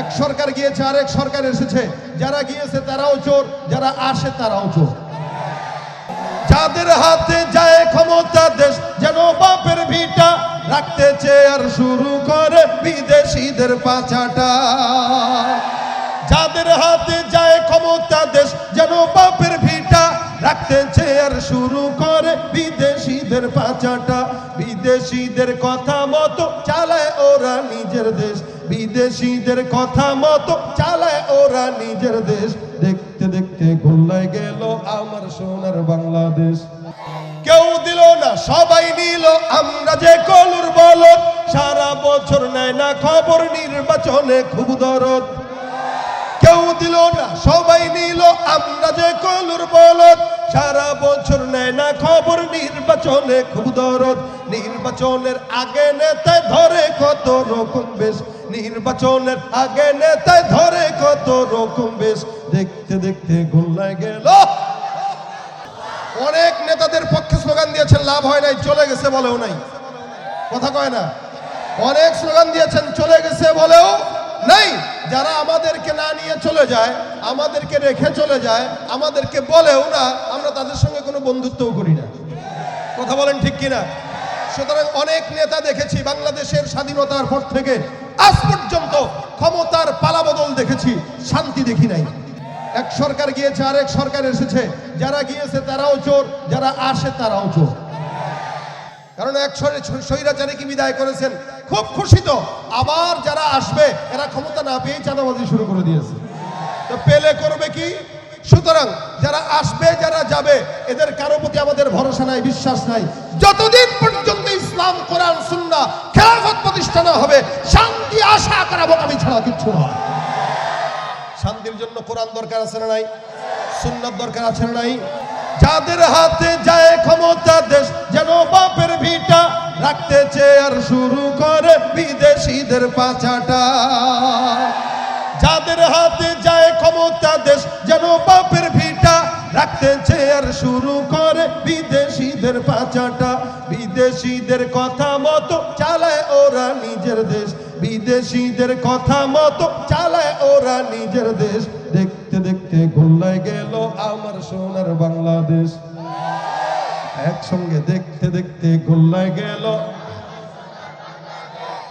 এক সরকার গিয়েছে, আরেক সরকার এসেছে। যারা গিয়েছে তারাও চোর, যারা আসে তারাও চোর। যাদের হাতে যায় ক্ষমতা দেশ, যেন বাপের ভিটা রাখতে চেয়ার শুরু করে বিদেশিদের পাচাটা। যাদের হাতে যায় ক্ষমতা দেশ, যেন বাপের ভিটা রাখতে চেয়ার শুরু করে বিদেশিদের পাচাটা। বিদেশিদের কথা মতো চালায় ওরা নিজের দেশ। বিদেশিদের কথা মতো চালায় ওরা নিজের দেশ। দেখতে দেখতে গোল্লায় গেল আমার সোনার বাংলাদেশ। কেউ দিল না, সবাই নিল, আমরা যে কলুর বলত সারা বছর নেয় না খবর, নির্বাচনে খুব দরদ। কেউ দিল না, সবাই নিল, আমরা যে কলুর বলদ। সারা বছর নেয় না খবর, নির্বাচনে খুব দরদ। নির্বাচনের আগে নেতায় ধরে কত রকম বেশ। নির্বাচনের আগে নেতায় ধরে কত রকম বেশ। দেখতে দেখতে গোল্লায় গেল। অনেক নেতাদের পক্ষে স্লোগান দিয়েছেন, লাভ হয় নাই, চলে গেছে বলেও নাই। কথা কয় না? অনেক স্লোগান দিয়েছেন, চলে গেছে বলেও নাই। যারা আমাদেরকে না নিয়ে চলে যায়, আমাদেরকে রেখে চলে যায়, আমাদেরকে বলেও না, আমরা তাদের সঙ্গে কোনো বন্ধুত্বও করি না। কথা বলেন ঠিক কিনা? সুতরাং অনেক নেতা দেখেছি বাংলাদেশের স্বাধীনতার পর থেকে আজ পর্যন্ত ক্ষমতার পালাবদল দেখেছি, শান্তি দেখি নাই। এক সরকার গিয়েছে, আরেক সরকার এসেছে। যারা গিয়েছে তারাও চোর, যারা আসে তারাও চোর। কারণ এক স্বৈরাচারীকে বিদায় করেছেন? খুব খুশি তো আবার যারা আসবে, এরা ক্ষমতা না পেয়েই চাঁদাবাজি শুরু করে দিয়েছে। তো পেলে করবে কি? সুতরাং যারা আসবে, যারা যাবে, এদের কারও প্রতি আমাদের ভরসা নাই, বিশ্বাস নাই। যতদিন পর্যন্ত ইসলাম, কোরআন সুন্না খেলাফত প্রতিষ্ঠা না হবে, শান্তি আশা করা আমি ছাড়া কিচ্ছু নয়। শান্তির জন্য কোরআন দরকার আছে না নাই? সুন্নাত দরকার আছে না নাই? যাদের হাতে যায় ক্ষমতা দেশ, যেন বাপের ভিটা রাখতে চেয়ার শুরু করে বিদেশিদের পাচাটা। যাদের হাতে যায় ক্ষমতা দেশ, যেন বাপের ভিটা রাখতে চেয়ার শুরু করে বিদেশিদের পাচাটা। বিদেশিদের কথা মতো চালায় ওরা নিজের দেশ। বিদেশিদের কথা মতো চালায় ওরা নিজের দেশ। দেখতে দেখতে গোল্লায় গেল আমার সোনার বাংলাদেশ। একসঙ্গে দেখতে দেখতে গোল্লায় গেল।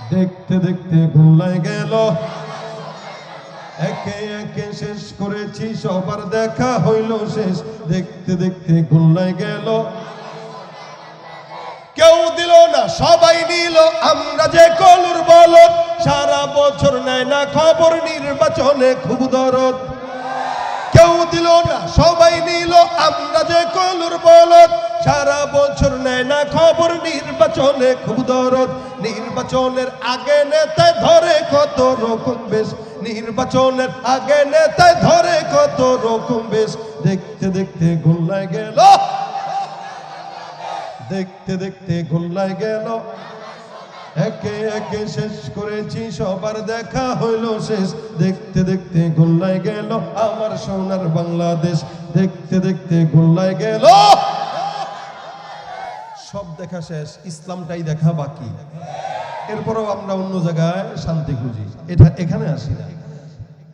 দেখতে দেখতে গোল্লায় গেল। একে একে শেষ করেছি, সবার দেখা হইল শেষ। দেখতে দেখতে গোল্লায় গেল। কেউ দিল না, সবাই নিল। আমরা যে কলুর বলদ, সারা বছর নেয় না খবর নির্বাচনে খুব দরদ। কেউ দিল না, সবাই নিল, আমরা যে কলুর বলদ। সারা বছর নেয় না খবর, নির্বাচনে খুব দরদ। নির্বাচনের আগে নেতায় ধরে কত রকম বেশ। নির্বাচনের আগে নেতায় ধরে কত রকম বেশ। দেখতে দেখতে গোল্লায় গেল। দেখতে দেখতে গোল্লায় গেল। একে একে শেষ করেছি, সবার দেখা হইল শেষ। দেখতে দেখতে গোল্লায় গেল আমার সোনার বাংলাদেশ। দেখতে দেখতে গোল্লায় গেল। সব দেখা শেষ, ইসলামটাই দেখা বাকি। এরপরও আমরা অন্য জায়গায় শান্তি খুঁজি। এটা এখানে আসি না।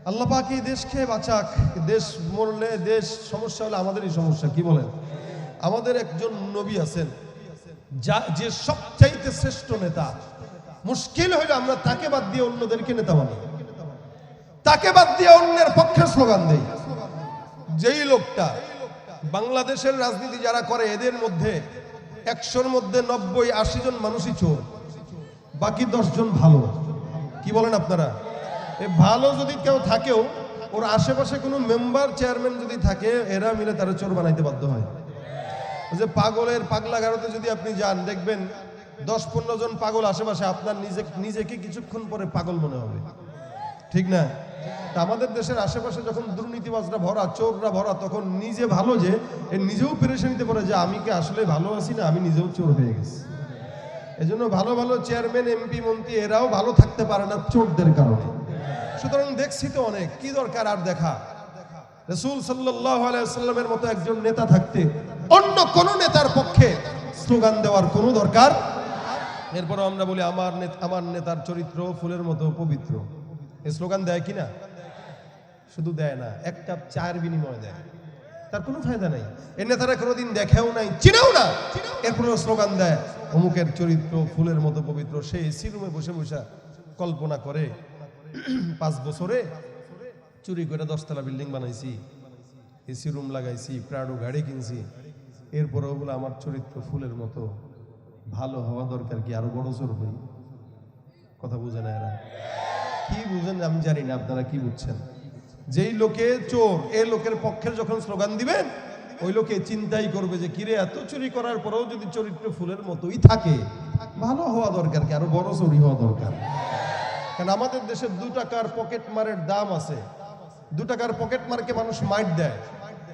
আল্লাহ পাক দেশকে বাঁচাক। দেশ মরলে দেশ, সমস্যা হলে আমাদেরই সমস্যা, কি বলেন? আমাদের একজন নবী আছেন, যা যে সবচাইতে শ্রেষ্ঠ নেতা। মুশকিল হইলে আমরা তাকে বাদ দিয়ে অন্যদেরকে নেতা বানাই। তাকে বাদ দিয়ে অন্যের পক্ষে স্লোগান দেই। যেই লোকটা বাংলাদেশের রাজনীতি যারা করে, এদের মধ্যে একশোর মধ্যে নব্বই, আশি জন মানুষই চোর। বাকি জন ভালো। কি বলেন আপনারা? ভালো যদি কেউ থাকেও, ওর আশেপাশে কোনো মেম্বার, চেয়ারম্যান যদি থাকে, এরা মিলে তারা চোর বানাইতে বাধ্য হয়। যে পাগলের পাগলা গারোতে যদি আপনি যান, দেখবেন দশ পনেরো জন পাগল আশেপাশে, আপনার নিজে নিজেকে কিছুক্ষণ পরে পাগল মনে হবে। ঠিক না? আমাদের দেশের আশেপাশে যখন দুর্নীতিবাজরা ভরা, চোররা ভরা, তখন নিজে ভালো যে নিজেও পেরেশানিতে পড়ে যে, আমি কি আসলে ভালো আছি না, আমি নিজেও চোর হয়ে গেছি। এজন্য ভালো ভালো চেয়ারম্যান, এমপি, মন্ত্রী, এরাও ভালো থাকতে পারে না চোরদের কারণে। সুতরাং দেখছি তো অনেক, কি দরকার আর দেখা? রসুল আলাইসাল্লামের মতো একজন নেতা থাকতে অন্য কোন নেতার পক্ষে স্লোগান দেওয়ার কোনো দরকার এরপরও আমরা বলি, আমার আমার নেতার চরিত্র ফুলের মতো পবিত্র। এ স্লোগান দেয় কি না? শুধু দেয় না, এক কাপ চায়ের বিনিময় দেয়। তার কোনো ফায়দা নাই। এ নেতারা কোনোদিন দেখেও নাই, চিনেও না। এরপরেও স্লোগান দেয়, অমুকের চরিত্র ফুলের মতো পবিত্র। সে এসি রুমে বসে বসে কল্পনা করে, পাঁচ বছরে চুরি করে দশতলা বিল্ডিং বানাইছি, এসি রুম লাগাইছি, প্রাডো গাড়ি কিনছি। এরপরেও বলে, আমার চরিত্র ফুলের মতো। ভালো হওয়া দরকার কি? আরও বড় জোর হই? কথা বুঝে না এরা। কি বুঝেন আমি জানি না, আপনারা কি বুঝছেন? যেই লোকে চোর, এ লোকের পক্ষের যখন স্লোগান দিবেন, ওই লোকে চিন্তাই করবে যে, কিরে, এত চুরি করার পরেও যদি চরিত্র ফুলের মতোই থাকে, ভালো হওয়া দরকার কি? আরও বড় চুরি হওয়া দরকার। কারণ আমাদের দেশে দু টাকার পকেট মারের দাম আছে। দু টাকার পকেট মারকে মানুষ মাইট দেয়।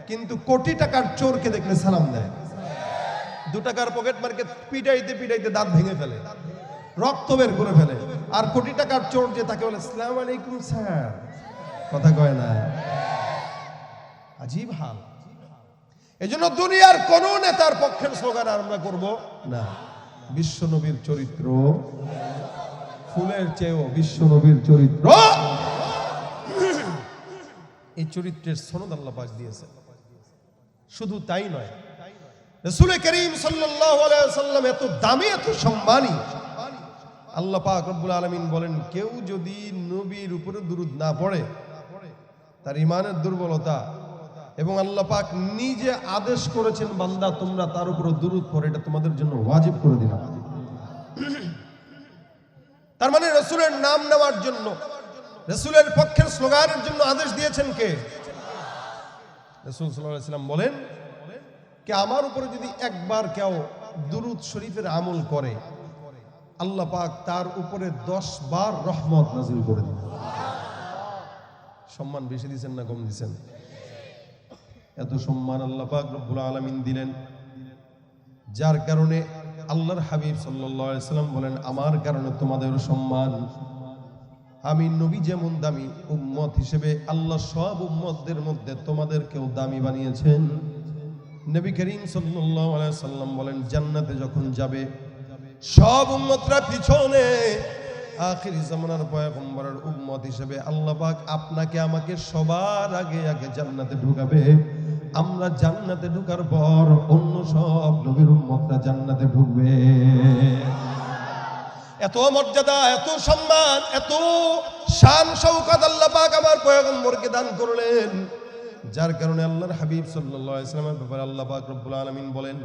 কিন্তু কোটি টাকার চোরকে দেখলে সালাম দেয়। দু টাকার পকেট মারকে পিটাইতে পিটাইতে দাঁত ভেঙে ফেলে। রক্ত বের করে ফেলে। আর কোটি টাকার চোর যে তাকে বলে, সালাম আলাইকুম, স্যার। কথা কয় না। আজীব হাল। এই জন্য দুনিয়ার কোন নেতার পক্ষের স্লোগান আমরা করব না। বিশ্ব নবীর চরিত্র। ফুলের চেয়েও বিশ্ব নবীর চরিত্র। এই চরিত্রের সনদ আল্লাহ পাক দিয়েছে শুধু তাই নয় রসুল করিম সাল্লাম এত দামি, এত সম্মানী। আল্লাহ পাক রব্বুল আলামিন বলেন, কেউ যদি নবীর উপরে দুরুদ না পড়ে, তার ইমানের দুর্বলতা এবং আল্লাহ পাক নিজে আদেশ করেছেন, বান্দা, তোমরা তার উপরে দুরুদ পড়ে, এটা তোমাদের জন্য ওয়াজিব করে দিলাম। তার মানে রসুলের নাম নেওয়ার জন্য, রসুলের পক্ষের স্লোগানের জন্য আদেশ দিয়েছেন কে? রসুল সাল্লাহ বলেন কে আমার উপরে যদি একবার কেউ দুরুদ শরীফের আমল করে, আল্লাহ পাক তার উপরে দশ বার রহমত নাজিল করে দিন সম্মান বেশি দিচ্ছেন না কম দিচ্ছেন এত সম্মান আল্লাহ পাক রব্বুল আলমিন দিলেন। যার কারণে আল্লাহর হাবিব সাল্লাম বলেন, আমার কারণে তোমাদের সম্মান। আমি নবী যেমন দামি উম্মত হিসেবে আল্লাহ সব উম্মতদের মধ্যে তোমাদেরকেও দামি বানিয়েছেন। নবী করিম সাল্লাম বলেন, জান্নাতে যখন যাবে, সব উম্মতরা পিছনে আখিরি জামানার পয়গম্বরের উম্মত হিসেবে আল্লাহ পাক আপনাকে, আমাকে সবার আগে আগে জান্নাতে ঢুকাবে। আমরা জান্নাতে ঢুকার পর অন্য সব নবীর উম্মতরা জান্নাতে ঢুকবে। এত মর্যাদা, এত সম্মান, এত শান শৌকত আল্লাহ পাক আমার পয়গম্বরকে দান করলেন। যার কারণে আল্লাহর হাবিব সাল্লাল্লাহু আলাইহি সাল্লামের ব্যাপারে আল্লাহ পাক রব্বুল আলামিন বলেন,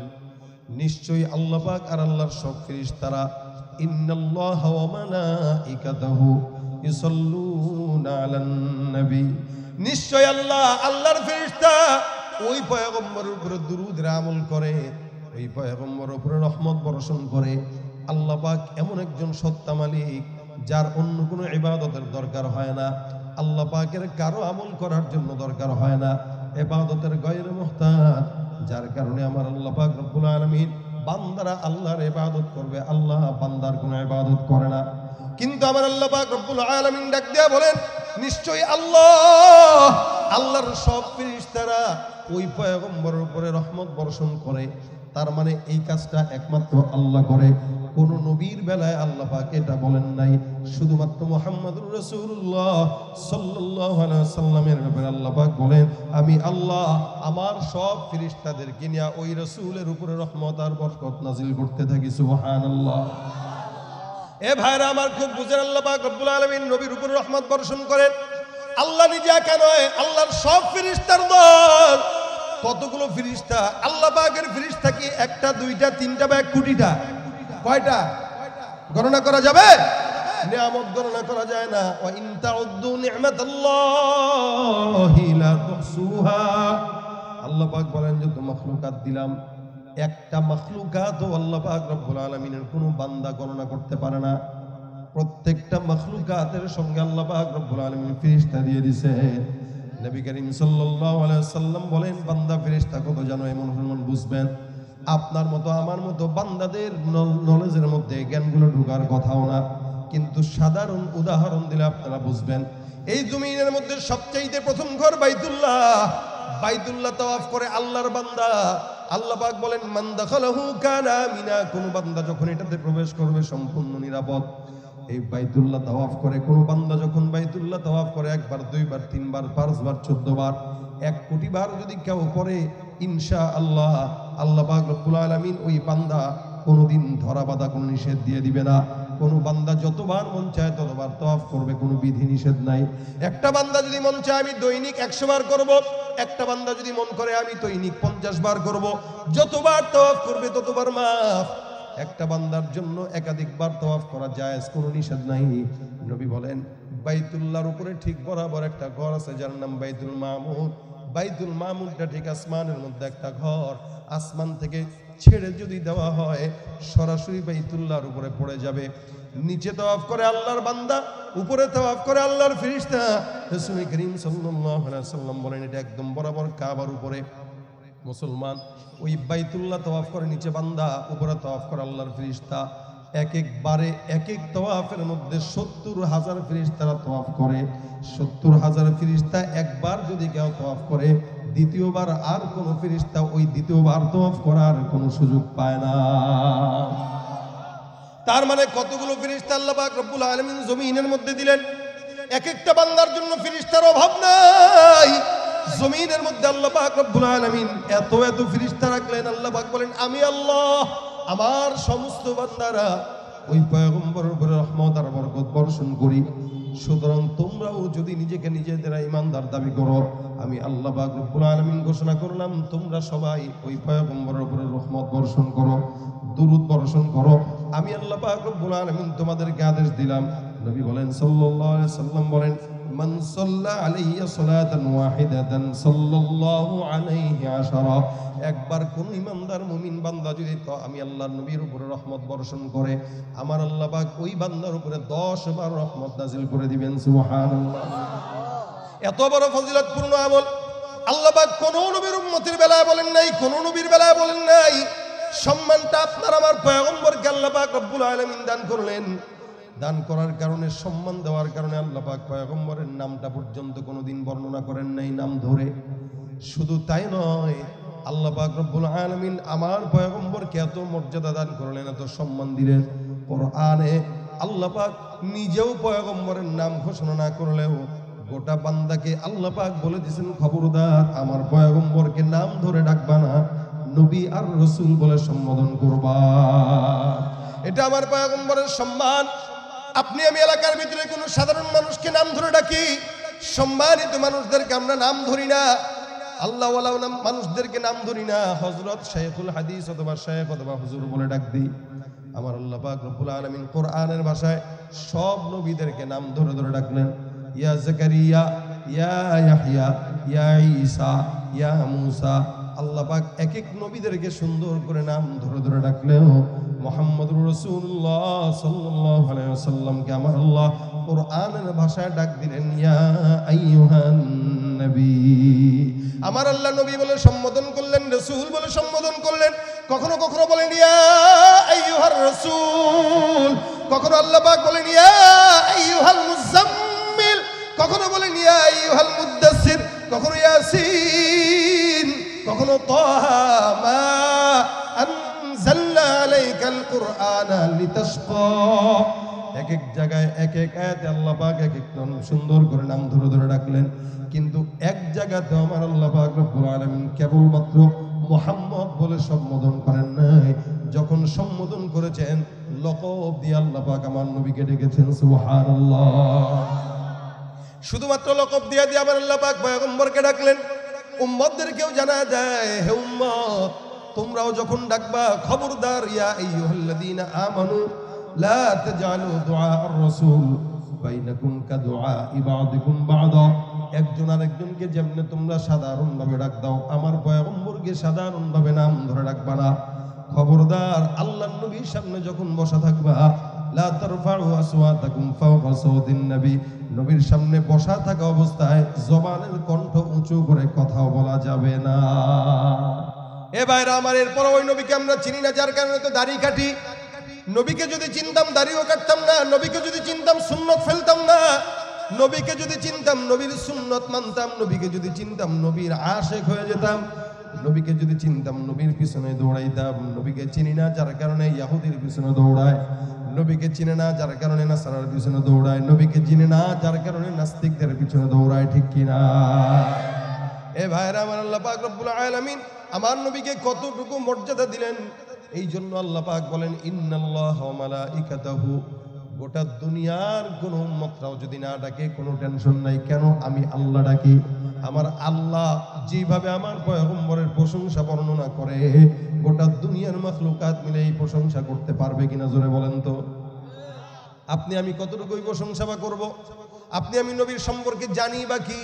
নিশ্চয়ই আল্লাহ পাক আর আল্লাহর সব আলান নবী। নিশ্চয় আল্লাহ এমন একজন সত্তা মালিক যার অন্য কোনো ইবাদতের দরকার হয় না। আল্লাহ পাকের কারও আমল করার জন্য দরকার হয় না। এবাদতের গয়ের মোহতাজ, যার কারণে আমার আল্লাহ পাক রব্বুল আলামিন বান্দারা আল্লাহর ইবাদত করবে। আল্লাহ বান্দার কোনো ইবাদত করে না। কিন্তু আমার আল্লাহ পাক রব্বুল আলামিন ডাক দিয়া বলেন, নিশ্চয়ই আল্লাহ, আল্লাহর সব ফেরেশতারা ওই পয়গম্বরের উপরে রহমত বর্ষণ করে। তার মানে এই কাজটা একমাত্র আল্লাহ করে। কোন নবীর বেলায় আল্লাহ পাক এটা বলেন নাই। শুধুমাত্র মোহাম্মদুর রসুল্লাহ আলাইহি সাল্লামের ব্যাপারে আল্লাহ পাক বলেন, আমি আল্লাহ আমার সব ফেরেশতাদেরকে নিয়ে ওই রসুলের উপরে রহমত আর বরকত নাজিল করতে থাকি, সুবহানাল্লাহ। এ ভাইরা আমার খুব বুঝেন, আল্লাহ পাক রব্বুল আলামিন নবীর উপর রহমত বর্ষণ করেন। আল্লাহ নিজে একা নয়, আল্লাহর সব ফেরেশতার দল কতগুলো ফিরিস্তা? আল্লাহ পাকের ফিরিস্তা কি একটা, দুইটা, তিনটা বা এক কোটিটা? কয়টা? গণনা করা যাবে? নিয়ামত গণনা করা যায় না। ওয়া ইন তাউদ্দু নি'মাতাল্লাহি লা তুহসুহা। আল্লাহ পাক বলেন যে, তো মখলুকাত দিলাম। একটা মখলুকাত ও আল্লাহ পাক রব্বুল আলামিনের কোনো বান্দা গণনা করতে পারে না। প্রত্যেকটা মখলুকাতের সঙ্গে আল্লাহ পাক রব্বুল আলামিন ফেরেশতা দিয়ে দিছে। নবী করিম সাল্লাম বলেন, বান্দা ফেরেশতা কত জানো এমন এমন বুঝবেন? আপনার মতো, আমার মতো বান্দাদের নলেজের মধ্যে জ্ঞানগুলো ঢোকার কথাও না। কিন্তু সাধারণ উদাহরণ দিলে আপনারা বুঝবেন। এই জমিনের মধ্যে সবচাইতে প্রথম ঘর বাইতুল্লাহ। বাইতুল্লাহ তাওয়াফ করে আল্লাহর বান্দা। আল্লাহ পাক বলেন, মান দাখালাহু কানা মিনা। কোন বান্দা যখন এটাতে প্রবেশ করবে, সম্পূর্ণ নিরাপদ। এই বাইতুল্লাহ তাওয়াফ করে। কোন বান্দা যখন বাইতুল্লাহ তাওয়াফ করে, একবার, দুইবার, তিনবার, পাঁচবার, চোদ্দবার, এক কোটি বার যদি কেউ করে ইনশা আল্লাহ আল্লাহ রব্বুল আলামিন ওই বান্দা কোনোদিন ধরা বাঁধা, কোনো নিষেধ দিয়ে দিবে না। কোনো বান্দা যতবার মন চায় ততবার তওয়াফ করবে, কোনো বিধি নিষেধ নাই। একটা বান্দা যদি মন চায়, আমি দৈনিক একশো বার করব। একটা বান্দা যদি মন করে, আমি দৈনিক পঞ্চাশ বার করব। যতবার তওয়াফ করবে, ততবার মাফ। একটা বান্দার জন্য একাধিকবার তওয়াফ করা যায় কোনো নিষেধ নাই। নবী বলেন, বাইতুল্লাহর উপরে ঠিক বরাবর একটা ঘর আছে, যার নাম বাইতুল মামুন। বাইতুল মামুনটা ঠিক আসমানের মধ্যে একটা ঘর। আসমান থেকে ছেড়ে যদি দেওয়া হয়, সরাসরি বাইতুল্লাহর উপরে পড়ে যাবে। নিচে তওয়াফ করে আল্লাহর বান্দা, উপরে তওয়াফ করে আল্লাহর ফেরেশতা। রাসূল করিম সাল্লাম বলেন, এটা একদম বরাবর কাবার উপরে। মুসলমান, ওই বাইতুল্লাহ তওয়াফ করে নিচে বান্দা, উপরে তওয়াফ করে আল্লাহর ফেরেশতা। এক একবারে এক এক তওয়াফের মধ্যে সত্তর হাজার ফেরেশতারা তওয়াফ করে। সত্তর হাজার ফেরেশতা একবার যদি কেউ তওয়াফ করে, দ্বিতীয়বার আর কোন ফেরেশতা ওই দ্বিতীয়বার তওয়াফ করার কোনো সুযোগ পায় না। তার মানে কতগুলো ফেরেশতা আল্লাহ রব্বুল আলামিন জমিনের মধ্যে দিলেন? এক একটা বান্দার জন্য ফিরিস্তার অভাব জমিনের মধ্যে আল্লাহ পাক রব্বুল আলামিন এত এত ফেরেশতা রাখলেন, আল্লাহ পাক বলেন, আমি আল্লাহ, আমার সমস্ত বান্দারা ওই পয়গম্বরের উপরে রহমত আর বরকত বর্ষণ করি। সুতরাং তোমরাও যদি নিজেকে নিজেদের ইমানদার দাবি করো, আমি আল্লাহ পাক রব্বুল আলামিন ঘোষণা করলাম, তোমরা সবাই ওই পয়গম্বরের উপরে রহমত বর্ষণ করো, দুরুদ বর্ষণ করো। আমি আল্লাহ পাক রব্বুল আলামিন তোমাদেরকে আদেশ দিলাম। নবী বলেন, সাল্লাল্লাহু আলাইহি সাল্লাম বলেন মান সাল্লা আলাইয়া সালাতান ওয়াহিদাতান সাল্লাল্লাহু আলাইহি আশারা। একবার কোন ইমানদার মুমিন বান্দা যদি তো আমি আল্লাহর নবীর উপরে রহমত বর্ষণ করে, আমার আল্লাহ ওই বান্দার উপরে 10 বার রহমত নাজিল করে দিবেন, সুবহানাল্লাহ। এত বড় ফজিলতপূর্ণ আমল। আল্লাহ পাক কোন নবীর উম্মতের বেলায় বলেন নাই, কোন নবীর বেলায় বলেন নাই। সম্মানটা আপনার, আমার পয়গম্বরকে আল্লাহ পাক রব্বুল আলামিন দান করলেন। দান করার কারণে, সম্মান দেওয়ার কারণে আল্লাহ পাক পয়গম্বরের নামটা পর্যন্ত কোনোদিন বর্ণনা করেন নাই নাম ধরে। শুধু তাই নয়, আল্লাহ পাক রব্বুল আলামিন আমার পয়গম্বরকে এত মর্যাদা দান করলেন, এত সম্মান দিলেন। কোরআনে আল্লাহ পাক নিজেও পয়গম্বরের নাম ঘোষণা না করলেও গোটা বান্দাকে আল্লাহ পাক বলে দিয়েছেন, খবরদার, আমার পয়গম্বরকে নাম ধরে ডাকবা না, নবী আর রসুল বলে সম্বোধন করবা। এটা আমার পয়গম্বরের সম্মান। আপনি আমি এলাকার ভিতরে কোনো সাধারণ মানুষকে নাম ধরে ডাকি, সম্মানিত মানুষদেরকে আমরা নাম ধরি না আল্লাহ মানুষদেরকে নাম ধরি না হজরত শেখুল হাদিস অথবা শেখ অথবা হুজুর বলে ডাক দিই। আমার আল্লাহ পাক রব্বুল আলামিন কোরআনের ভাষায় সব নবীদেরকে নাম ধরে ধরে ডাকলেন। ইয়া জাকারিয়া, ইয়া ইয়াহইয়া ইয়া ঈসা, ইয়া মূসা আল্লাহ পাক এক এক নবীদেরকে সুন্দর করে নাম ধরে ধরে ডাকলেও মোহাম্মদুর রাসূলুল্লাহ সাল্লাল্লাহু আলাইহি আমার আল্লাহ কোরআনের ভাষায় ডাক দিলেন আমার আল্লাহ নবী বলে সম্বোধন করলেন, রসুল বলে সম্বোধন করলেন। কখনো কখনো বলেন, ইয়া রাসূল। কখনো আল্লাহ পাক বলেন, ইয়া মুজাম্মিল। কখনো বলেন, ইয়া আইয়ুহাল কখনো, ইয়াসিন কখনো তাহা মা আনজালনা আলাইকাল কুরআনা লিতাশকা। এক এক জায়গায় এক এক আয়াতে আল্লাহ পাক এক এক নাম সুন্দর করে নাম ধরে ধরে ডাকলেন কিন্তু এক জায়গাতে আমার আল্লাহ পাক রব্বুল আলামিন কেবলমাত্র মোহাম্মদ বলে সম্বোধন করেন নাই। যখন সম্বোধন করেছেন লকব দিয়ে আল্লাহ পাক আমার নবীকে ডেকেছেন, সুবহানাল্লাহ। শুধুমাত্র লকব দিয়ে দিয়ে আমার আল্লাহ পাক পয়গম্বরকে ডাকলেন। উম্মতদেরকেও জানা যায় হে উম্মত, তোমরাও যখন ডাকবা, খবরদার ইয়া আইয়ুহাল্লাযীনা আমানু, লা তাজআলু দুআ আর-রাসূল বাইনাকুম কাদুআ ইবাদিকুম বা'দা। একজন আরেকজনকে যেমনে তোমরা সাধারণভাবে ডাক দাও, আমার পয়গম্বরকে সাধারণভাবে নাম ধরে ডাকবা না। খবরদার, আল্লাহর নবীর সামনে যখন বসা থাকবা, লা তারফাউ আসওয়াতাকুম ফাওকা সাওতিন নবী। নবীর সামনে বসা থাকা অবস্থায় জবানের কণ্ঠ উঁচু করে কথাও বলা যাবে না। এ ভাইরা আমার এরপর ওই নবীকে আমরা চিনি না, যার কারণে তো দাড়ি কাটি। নবীকে যদি চিনতাম, দাড়িও কাটতাম না, নবীকে যদি চিনতাম, সুন্নত ফেলতাম না। নবীকে যদি চিনতাম, নবীর সুন্নত মানতাম, নবীকে যদি চিনতাম, নবীর আশেক হয়ে যেতাম। নবীকে যদি চিনতাম, নবীর পিছনে দৌড়াইতাম। নবীকে চিনি না, যার কারণে ইয়াহুদির পিছনে দৌড়ায়। নবীকে চিনে না, যার কারণে নাসারার পিছনে দৌড়ায়। নবীকে চিনে না, যার কারণে নাস্তিকদের পিছনে দৌড়ায়, ঠিক কিনা এ ভাইরা আমার আল্লাহ পাক রব্বুল আলামিন আমার নবীকে কতটুকু মর্যাদা দিলেন? এই জন্য আল্লাহ পাক বলেন, ইন্নাল্লাহ ওয়া মালাইকাতাহু গোটা দুনিয়ার কোন উম্মতরাও যদি না ডাকে, কোনো টেনশন নাই। কেন? আমি আল্লাহ ডাকি। আমার আল্লাহ যেভাবে আমার পয়গম্বরের প্রশংসা বর্ণনা করে, গোটা দুনিয়ার মাখলুকাত মিলে এই প্রশংসা করতে পারবে কিনা জোরে বলেন তো। আপনি আমি কতটুকুই প্রশংসা বা করব? আপনি আমি নবীর সম্পর্কে জানি বা কি?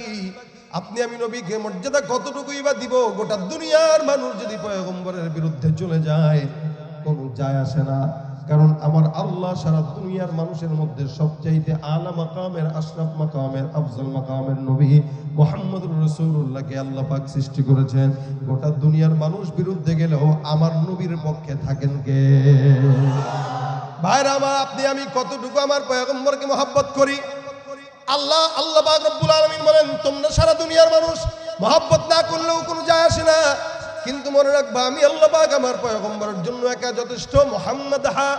আপনি আমি নবীকে মর্যাদা কতটুকুই বা দিব? গোটা দুনিয়ার মানুষ যদি পয়গম্বরের বিরুদ্ধে চলে যায়, কোনো যায় আসে না। কারণ আমার আল্লাহ সারা দুনিয়ার মানুষের মধ্যে সবচাইতে আলা মাকামের, আশরাফ মাকামের, আফজল মাকামের নবী মোহাম্মদুর রসুল্লাহকে আল্লাহ পাক সৃষ্টি করেছেন। গোটা দুনিয়ার মানুষ বিরুদ্ধে গেলেও আমার নবীর পক্ষে থাকেন কে? ভাইরা আমার, আপনি, আমি কতটুকু আমার পয়গম্বরকে মহাব্বত করি? আল্লাহ আল্লাহ বলেন, তোমরা সারা দুনিয়ার মানুষ মহাব্বত না করলেও কোনো যায় আসে না। কিন্তু মনে রাখবা, আমি আল্লাহ পাক আমার পয়গম্বরের জন্য একা যথেষ্ট। মোহাম্মদ হা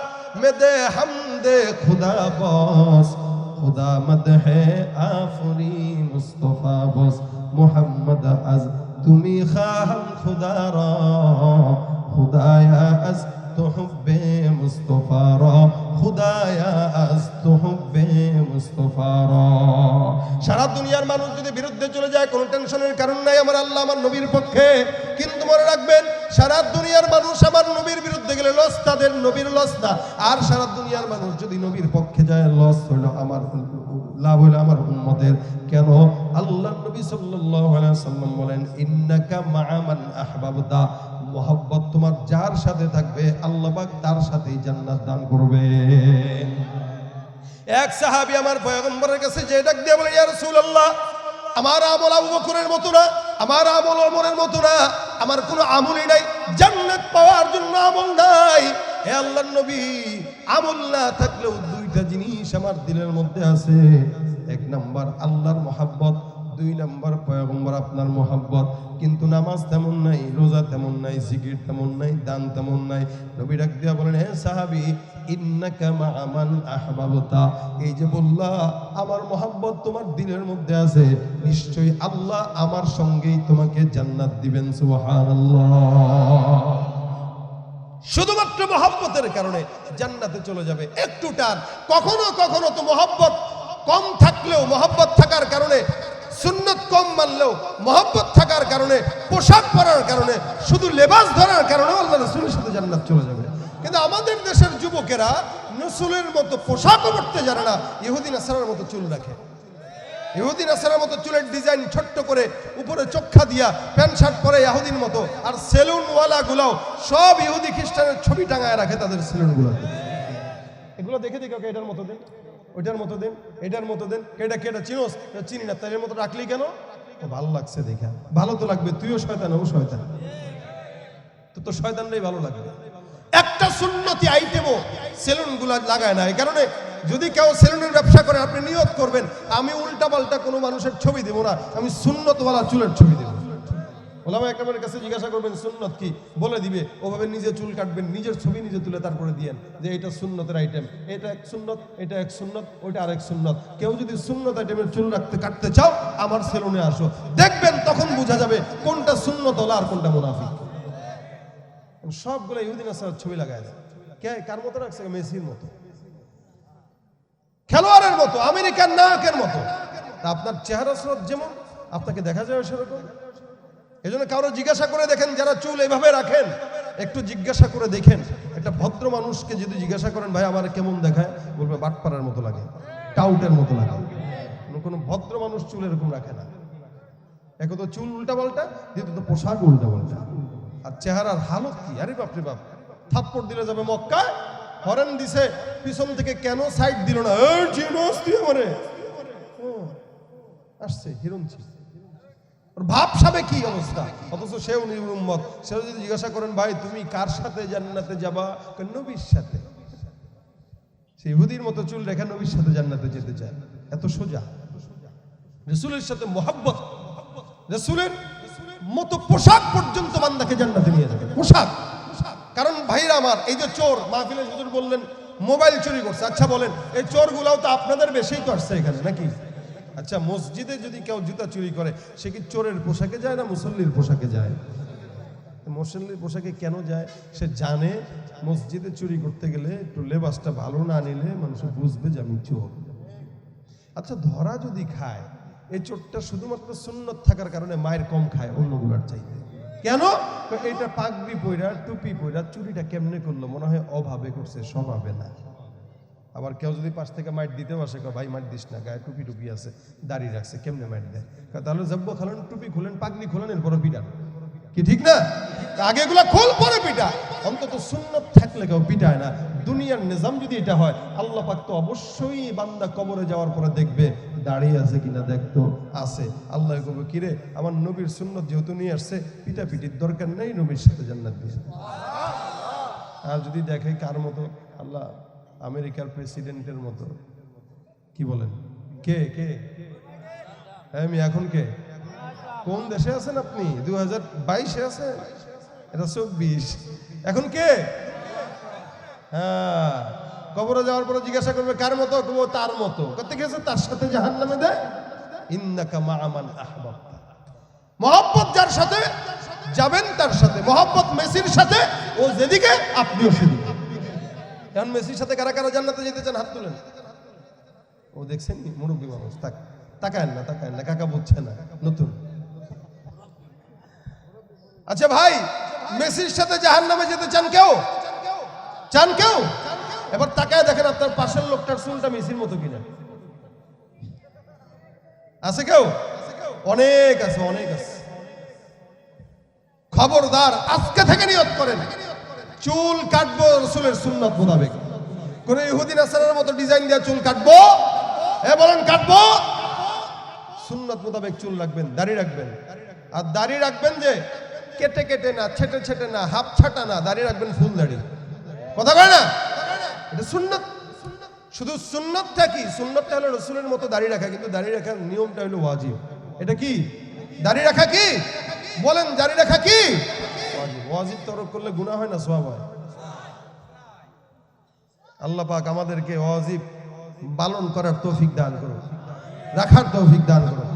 মেদে হামদে খুদা বস, খুদা মদ হে আফরি মুস্তফা বস। মোহাম্মদ আজ তুমি খাহাম খুদা র, খুদায়া আজ তুহব্বে মুস্তফা রা খুদায়া আজ তুহব্বে মুস্তফা রা সারা দুনিয়ার মানুষ যদি বিরুদ্ধে চলে যায়, কোনো টেনশনের কারণ নাই আমার আল্লাহ আমার নবীর পক্ষে। কিন্তু মনে রাখবেন, সারা দুনিয়ার মানুষ আমার নবীর বিরুদ্ধে গেলে লস তাদের নবীর লস না। আর সারা দুনিয়ার মানুষ যদি নবীর পক্ষে যায় লস হইল আমার লাভ হইল আমার উম্মতের। কেন? আল্লাহ নবী সাল্লাল্লাহু আলাইহি সাল্লাম বলেন, ইন্নাকা মা'ামান আহবাবতা। মোহাব্বত তোমার যার সাথে থাকবে আল্লাহবাক তার সাথেই জান্নাত দান করবে। এক সাহাবী আমার পয়গম্বরের কাছে যে ডাক দিয়ে বলে, ইয়া রাসূলুল্লাহ, আমার আমল আবু বকরের মতো না, আমার আমল ওমরের মতো না, আমার কোনো আমলই নাই, জান্নাত পাওয়ার জন্য আমল নাই। হে আল্লাহর নবী, আমল না থাকলেও দুইটা জিনিস আমার দিলের মধ্যে আছে। এক নাম্বার, আল্লাহর মহাব্বত। দুই নাম্বার পয়গম্বর আপনার মোহাব্বত। কিন্তু নামাজ তেমন নাই, রোজা তেমন নাই, জিকির তেমন নাই, দান তেমন নাই। নবী ডাক দিয়া বলেন, হে সাহাবি এই যে বললা, আমার মোহাব্বত তোমার দিলের মধ্যে আছে। নিশ্চয়ই আল্লাহ আমার সঙ্গেই তোমাকে জান্নাত দিবেন শুধুমাত্র মহব্বতের কারণে জান্নাতে চলে যাবে। একটু টান, কখনো কখনো তো মহব্বত কম থাকলেও মহব্বত থাকার কারণে সুন্নত কম মানলেও মহব্বত থাকার কারণে, পোশাক পরার কারণে, শুধু লেবাস ধরার কারণে আল্লাহ রসুলের সাথে জান্নাত চলে যাবে। কিন্তু আমাদের দেশের যুবকেরা নসুলের মতো পোশাকও পড়তে জানে না, ইহুদিন আসারের মতো চুল রাখে। ইহুদিন আসারের মতো চুলের ডিজাইন ছোট্ট করে উপরে চোখা দিয়া প্যান্ট শার্ট পরে ইহুদিন মতো, আর সেলুনওয়ালা গুলাও সব ইহুদি খ্রিস্টানের ছবি টাঙায় রাখে তাদের সেলুনগুলোতে। এগুলো দেখে দেখে ওকে এটার মতো দিন। ওইটার মতো দিন, এটার মতো দিন কেটা কেটা চিনোস চিনি না তাই মতো রাখলি কেন? ভালো লাগছে দেখে। ভালো তো লাগবে, তুইও শয়তান ও শয়তান। তো তো শয়তানটাই ভালো লাগবে। একটা সুন্নতি আইটেমও সেলুনগুলা লাগায় না, এই কারণে যদি কেউ সেলুনের ব্যবসা করে, আপনি নিয়োগ করবেন, আমি উল্টা পাল্টা কোনো মানুষের ছবি দেবো না, আমি সুন্নতওয়ালা চুলের ছবি দেবো। ওলামা একরামের কাছে জিজ্ঞাসা করবেন, সুন্নত কি? বলে দিবে, ওভাবে নিজে চুল কাটবেন, নিজের ছবি নিজে তুলে তারপরে দিয়েন যে এটা সুন্নতের আইটেম এটা এক সুন্নত, এটা এক সুন্নত, ওইটা আরেক সুন্নত। কেউ যদি সুন্নত আইটেমের চুল রাখতে, কাটতে চাও, আমার সেলুনে আসো। দেখবেন তখন বোঝা যাবে কোনটা সুন্নত হলো আর কোনটা মুনাফিক। সবগুলো ইহুদিন আসার ছবি লাগায় কে? কার মতো রাখছে? মেসির মতো। খেলোয়াড়ের মতো আমেরিকান নায়কের মতো। আপনার চেহারা স্রোত যেমন, আপনাকে দেখা যাবে সেরকম। এই জন্য কারও জিজ্ঞাসা করে দেখেন, যারা চুল এইভাবে রাখেন, একটু জিজ্ঞাসা করে দেখেন। একটা ভদ্র মানুষকে যদি জিজ্ঞাসা করেন, ভাই, আমার কেমন দেখায়? বলবে, বাটপাড়ার মতো লাগে, টাউটের মতো লাগে। কোনো- ভদ্র মানুষ চুল এরকম রাখে না। এক তো, চুল উল্টা পাল্টা, দ্বিতীয়ত পোশাক উল্টা পাল্টা। আর চেহারার হালত কি? আরে বাপরে বাপ, থাপ্পড় দিলে যাবে মক্কায়? হরেন দিছে, পিছন থেকে কেন সাইড দিল না? আসছে হিরণছি ওর ভাব সাবে কি অবস্থা? অথচ সেও নির উম্মত। সেও যদি জিজ্ঞাসা করেন, ভাই, তুমি কার সাথে জান্নাতে যাবা? নবীর সাথে। সে ইহুদির মতো চুল রেখে নবীর সাথে জান্নাতে যেতে চায়। এত সোজা। রসুলের সাথে মোহাব্বত। রসুলের মতো পোশাক পর্যন্ত বান্দাকে জান্নাতে নিয়ে যাবে। পোশাক। কারণ ভাইরা আমার, এই যে চোর মাহফিলের হুজুর বললেন, মোবাইল চুরি করছে। আচ্ছা বলেন, এই চোরগুলাও তো আপনাদের বেশিই তো আসছে এখানে, নাকি? আচ্ছা মসজিদে যদি কেউ জুতা চুরি করে, সে কি চোরের পোশাকে যায় না মুসল্লির পোশাকে যায়? মুসল্লির পোশাকে কেন যায়? সে জানে মসজিদে চুরি করতে গেলে একটু লেবাসটা ভালো না নিলে মানুষ বুঝবে যে আমি চোর। আচ্ছা ধরা যদি খায়, এই চোরটা শুধুমাত্র সুন্নত থাকার কারণে মায়ের কম খায় অন্যগুলার চাইতে। কেন? তো এইটা পাগড়ি পইরা, টুপি পইরা চুরিটা কেমনে করল? মনে হয় অভাবে করছে, স্বভাবে না। আবার কেউ যদি পাশ থেকে মাইট দিতেও আসে ভাই, মাইট দিস না, গায়ে টুপি টুপি আছে, দাঁড়িয়ে রাখছে, কেমনে মাইট দেয়? তাহলে জব্ব খালেন টুপি খুলেন, পাগড়ি খুলেন এরপরে পিটান। কি ঠিক না? আগে এগুলা খোল, পরে পিটা। অন্তত সুন্নত থাকলে কেউ পিটায় না। দুনিয়ার নিজাম যদি এটা হয়, আল্লাহ পাক তো অবশ্যই বান্দা কবরে যাওয়ার পরে দেখবে, দাঁড়িয়ে আছে কিনা দেখতো, আছে। আল্লাহ কবে কিরে আমার নবীর সুন্নত যেহেতু নিয়ে আসছে পিটা পিটির দরকার নেই নবীর সাথে জান্নাত দিয়ে। আর যদি দেখে কার মতো, আল্লাহ আমেরিকার প্রেসিডেন্টের মতো। কি বলেন? কে কে? হ্যাঁ আমি এখন কে? কোন দেশে আছেন আপনি? দু হাজার বাইশে আছেন? এটা চব্বিশ। এখন কে? হ্যাঁ কবরে যাওয়ার পরে জিজ্ঞাসা করবে, কার মতো? কবো, তার মতো। করতে গেছে? তার সাথে জাহান নামে দেয় মহব্বত যার সাথে? যাবেন তার সাথে। মহব্বত মেসির সাথে। ও যেদিকে, আপনিও সেদিকে। এখন মেসির সাথে কারা কারা জান্নাতে যেতে চান, হাত তুলেন। ও দেখছেন মুরব্বী মানুষ। তাক, তাকায়েন না তাকায়েন না। কাকা বুঝছে না। নতুন। আচ্ছা ভাই, মেসির সাথে জাহান নামে যেতে চান কেউ? চান কেউ? এবার তাকায় দেখেন আপনার পাশের লোকটার চুলটা মেসির মতো কিনা। আছে কেউ? অনেক আছে অনেক আছে। খবরদার আজকে থেকে নিয়ত করেন। চুল কাটবো রসুলের সুন্নত মোতাবেক। কোন ইহুদিন আসারের মতো ডিজাইন দেওয়া চুল কাটবো? এ বলেন, কাটবো? সুন্নত মোতাবেক চুল রাখবেন, দাড়ি রাখবেন। আর দাড়ি রাখবেন যে কেটে কেটে না, ছেটে ছেটে না, হাফ ছাটা না, দাড়ি রাখবেন ফুল দাড়ি। কথা কয় না? এটা সুন্নত। শুধু সুন্নতটা কি? সুন্নতটা হলো রসুলের মতো দাড়ি রাখা, কিন্তু দাড়ি রাখার নিয়মটা হলো ওয়াজিব। এটা কি? দাড়ি রাখা কি? বলেন, দাড়ি রাখা কি? ওয়াজিব তরক করলে গুনা হয় না সব হয়? আল্লাহ পাক আমাদেরকে ওয়াজিব পালন করার তৌফিক দান করুন রাখার তৌফিক দান করুন